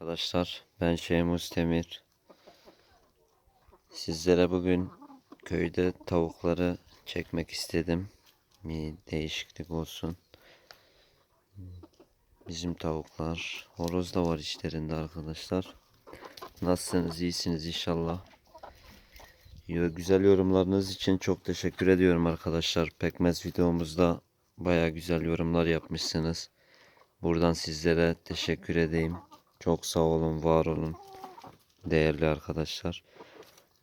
Arkadaşlar ben Şeymus Demir. Sizlere bugün köyde tavukları çekmek istedim. Bir değişiklik olsun. Bizim tavuklar. Horoz da var içlerinde arkadaşlar. Nasılsınız? İyisiniz inşallah. Güzel yorumlarınız için çok teşekkür ediyorum arkadaşlar. Pekmez videomuzda baya güzel yorumlar yapmışsınız. Buradan sizlere teşekkür edeyim. Çok sağ olun, var olun. Değerli arkadaşlar.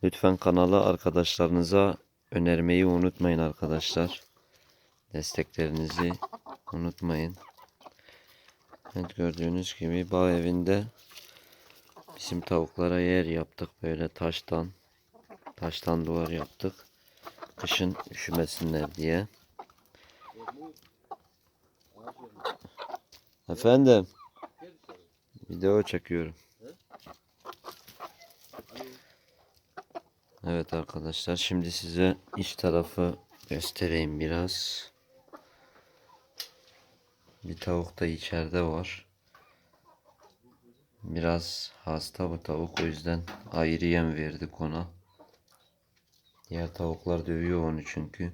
Lütfen kanalı arkadaşlarınıza önermeyi unutmayın arkadaşlar. Desteklerinizi unutmayın. Evet gördüğünüz gibi bağ evinde bizim tavuklara yer yaptık böyle taştan. Taştan duvar yaptık. Kışın üşümesinler diye. Efendim. Video çekiyorum. Evet arkadaşlar şimdi size iç tarafı göstereyim biraz. Bir tavuk da içeride var. Biraz hasta bu tavuk o yüzden ayrı yem verdik ona. Diğer tavuklar dövüyor onu çünkü.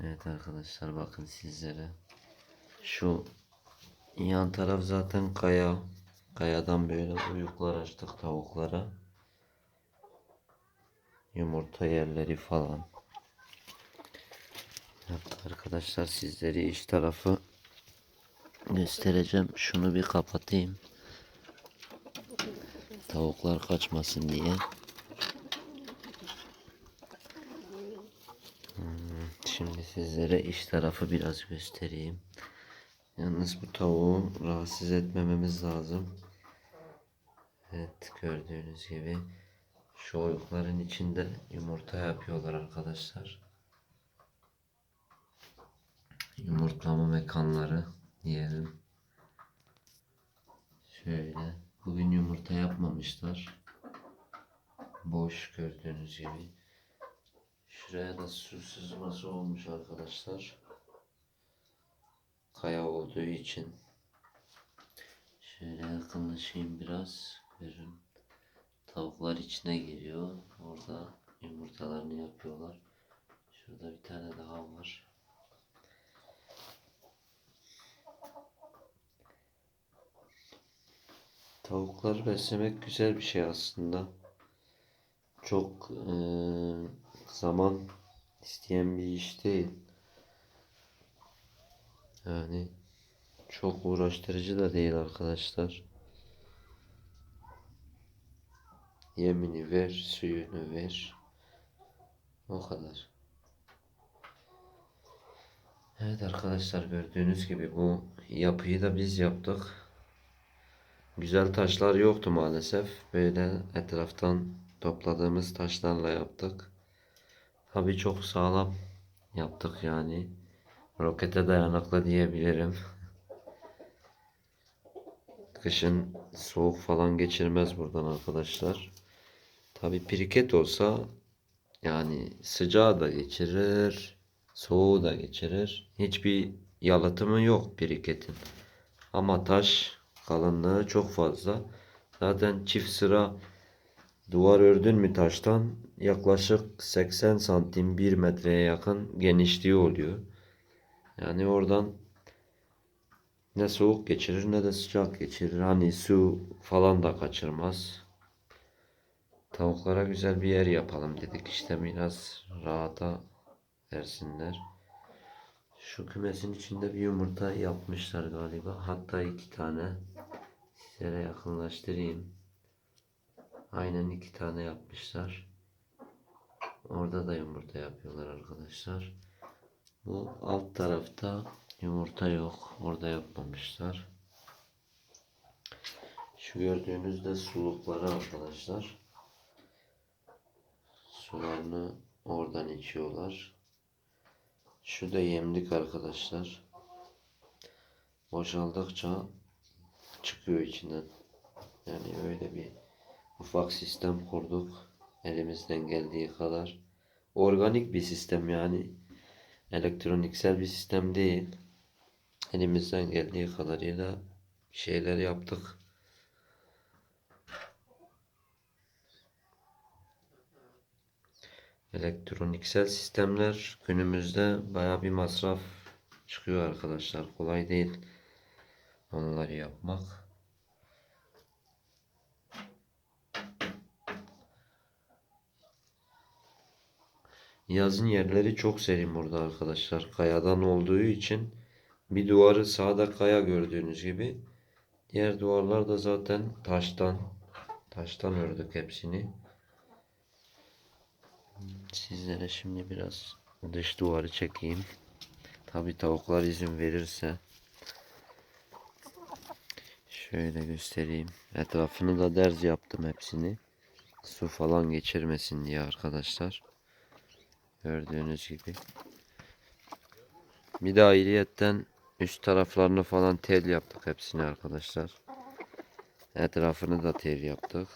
Evet arkadaşlar bakın sizlere. Şu yan taraf zaten kaya. Kayadan böyle uyuklar açtık tavuklara. Yumurta yerleri falan. Evet arkadaşlar sizleri iç tarafı göstereceğim. Şunu bir kapatayım. Tavuklar kaçmasın diye. Hmm, Şimdi sizlere iç tarafı biraz göstereyim. Yalnız bu tavuğu rahatsız etmememiz lazım. Evet gördüğünüz gibi şu oyukların içinde yumurta yapıyorlar arkadaşlar. Yumurtlama mekanları diyelim. Şöyle bugün yumurta yapmamışlar. Boş gördüğünüz gibi. Şuraya da su sızması olmuş arkadaşlar. Kaya olduğu için. Şöyle yakınlaşayım biraz. Görün. Tavuklar içine giriyor. Orada yumurtalarını yapıyorlar. Şurada bir tane daha var. Tavukları beslemek güzel bir şey aslında. Çok eee, zaman isteyen bir iş değil. Yani çok uğraştırıcı da değil arkadaşlar. Yemini ver, suyunu ver. O kadar. Evet arkadaşlar gördüğünüz gibi bu yapıyı da biz yaptık. Güzel taşlar yoktu maalesef. Böyle etraftan topladığımız taşlarla yaptık. Tabii çok sağlam yaptık yani. Rokete dayanıklı diyebilirim. Kışın soğuk falan geçirmez buradan arkadaşlar. Tabii piriket olsa yani sıcağı da geçirir, soğuğu da geçirir. Hiçbir yalıtımı yok piriketin. Ama taş kalınlığı çok fazla. Zaten çift sıra duvar ördün mü taştan yaklaşık 80 santim 1 metreye yakın genişliği oluyor. Yani oradan ne soğuk geçirir ne de sıcak geçirir. Hani su falan da kaçırmaz. Tavuklara güzel bir yer yapalım dedik işte biraz rahata versinler. Şu kümesin içinde bir yumurta yapmışlar galiba. Hatta iki tane. Sizlere yakınlaştırayım. Aynen iki tane yapmışlar. Orada da yumurta yapıyorlar arkadaşlar. Bu alt tarafta yumurta yok. Orada yapmamışlar. Şu gördüğünüz de sulukları arkadaşlar. Sularını oradan içiyorlar. Şu da yemlik arkadaşlar. Boşaldıkça çıkıyor içinden. Yani öyle bir ufak sistem kurduk. Elimizden geldiği kadar. Organik bir sistem yani. Elektroniksel bir sistem değil. elimizden geldiği kadarıyla şeyler yaptık. Elektroniksel sistemler günümüzde baya bir masraf çıkıyor arkadaşlar. Kolay değil onları yapmak. Yazın yerleri çok serin burada arkadaşlar. Kayadan olduğu için bir duvarı sağda kaya gördüğünüz gibi. Diğer duvarlar da zaten taştan. Taştan ördük hepsini. Sizlere şimdi biraz dış duvarı çekeyim. Tabi tavuklar izin verirse. Şöyle göstereyim. Etrafını da derz yaptım hepsini. Su falan geçirmesin diye arkadaşlar. Gördüğünüz gibi. Bir de ayrıyetten üst taraflarını falan tel yaptık hepsini arkadaşlar. Etrafını da tel yaptık.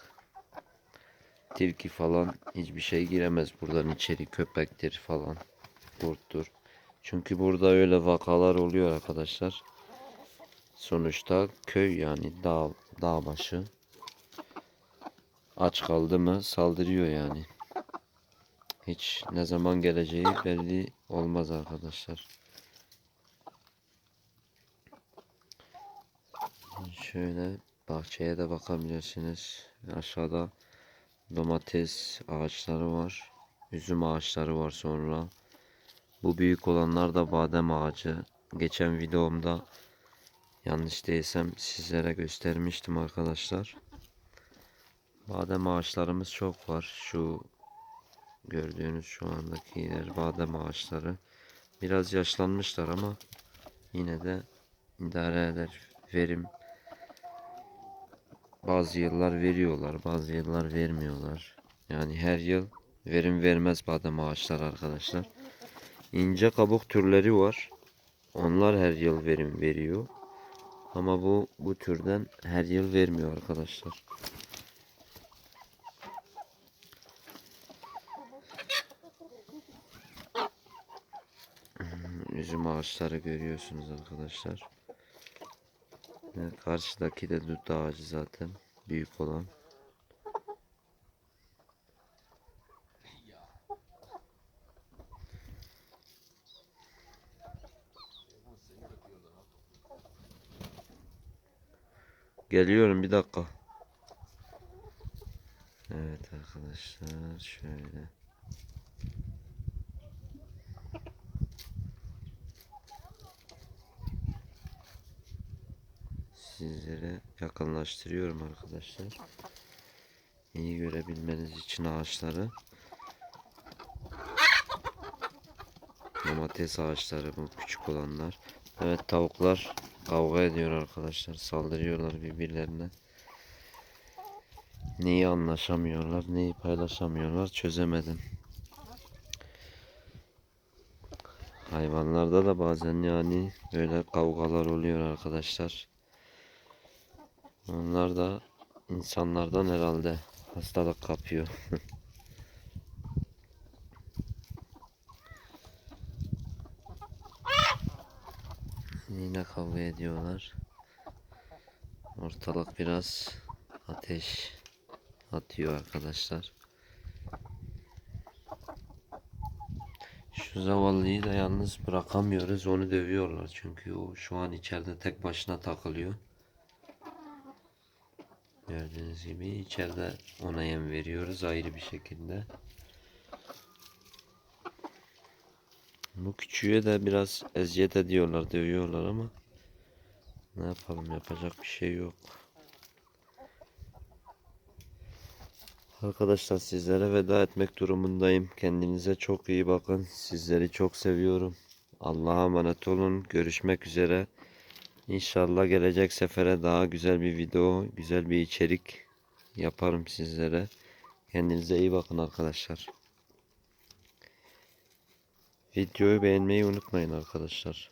Tilki falan hiçbir şey giremez buradan içeri köpektir falan kurttur. Çünkü burada öyle vakalar oluyor arkadaşlar. Sonuçta köy yani dağ, dağ başı. Aç kaldı mı saldırıyor yani. Hiç ne zaman geleceği belli olmaz arkadaşlar. Şöyle bahçeye de bakabilirsiniz. Aşağıda domates ağaçları var. Üzüm ağaçları var sonra. Bu büyük olanlar da badem ağacı. Geçen videomda yanlış değilsem sizlere göstermiştim arkadaşlar. Badem ağaçlarımız çok var. Şu gördüğünüz şu andaki yer badem ağaçları. Biraz yaşlanmışlar ama yine de idare eder. Verim bazı yıllar veriyorlar, bazı yıllar vermiyorlar. Yani her yıl verim vermez badem ağaçlar arkadaşlar. İnce kabuk türleri var. Onlar her yıl verim veriyor. Ama bu bu türden her yıl vermiyor arkadaşlar. Üzüm ağaçları görüyorsunuz arkadaşlar. Evet, karşıdaki de dut ağacı zaten büyük olan. Geliyorum bir dakika. Evet arkadaşlar şöyle. Sizlere yakınlaştırıyorum arkadaşlar. İyi görebilmeniz için ağaçları. Domates ağaçları bu küçük olanlar. Evet tavuklar kavga ediyor arkadaşlar. Saldırıyorlar birbirlerine. Neyi anlaşamıyorlar, neyi paylaşamıyorlar çözemedim. Hayvanlarda da bazen yani böyle kavgalar oluyor arkadaşlar. Onlar da insanlardan herhalde hastalık kapıyor. Yine kavga ediyorlar. Ortalık biraz ateş atıyor arkadaşlar. Şu zavallıyı da yalnız bırakamıyoruz. Onu dövüyorlar çünkü o şu an içeride tek başına takılıyor. Gördüğünüz gibi içeride ona yem veriyoruz ayrı bir şekilde. Bu küçüğe de biraz eziyet ediyorlar, dövüyorlar ama ne yapalım yapacak bir şey yok. Arkadaşlar sizlere veda etmek durumundayım. Kendinize çok iyi bakın. Sizleri çok seviyorum. Allah'a emanet olun. Görüşmek üzere. İnşallah gelecek sefere daha güzel bir video, güzel bir içerik yaparım sizlere. Kendinize iyi bakın arkadaşlar. Videoyu beğenmeyi unutmayın arkadaşlar.